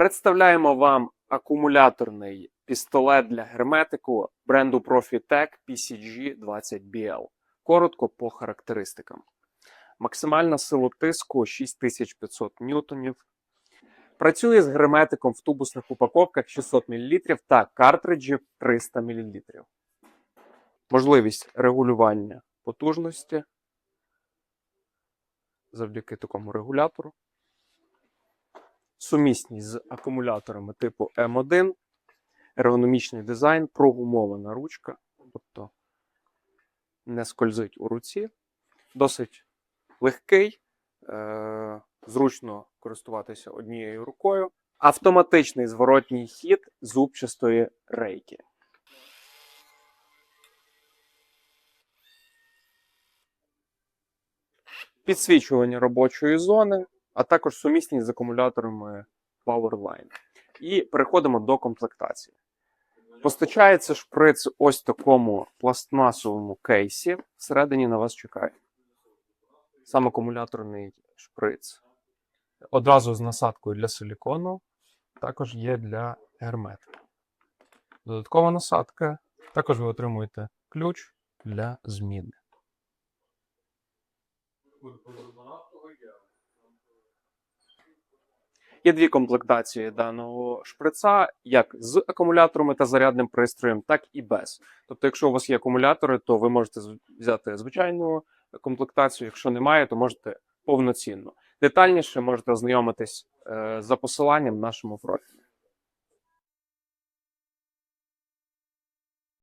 Представляємо вам акумуляторний пістолет для герметику бренду Profitec PCG20BL. Коротко по характеристикам. Максимальна сила тиску 6500 ньютонів. Працює з герметиком в тубусних упаковках 600 мл та картриджі 300 мл. Можливість регулювання потужності завдяки такому регулятору. Сумісність з акумуляторами типу М1, ергономічний дизайн, прогумована ручка, тобто не скользить у руці. Досить легкий, е- зручно користуватися однією рукою. Автоматичний зворотній хід зубчастої рейки. Підсвічування робочої зони, а також сумісність з акумуляторами Powerline. І переходимо до комплектації. Постачається шприц ось такому пластмасовому кейсі. Всередині на вас чекає. Сам акумуляторний шприц. Одразу з насадкою для силікону, також є для герметики. Додаткова насадка. Також ви отримуєте ключ для зміни. Є дві комплектації даного шприца, як з акумуляторами та зарядним пристроєм, так і без. Тобто, якщо у вас є акумулятори, то ви можете взяти звичайну комплектацію. Якщо немає, то можете повноцінну. Детальніше можете ознайомитись е, за посиланням в нашому профілі.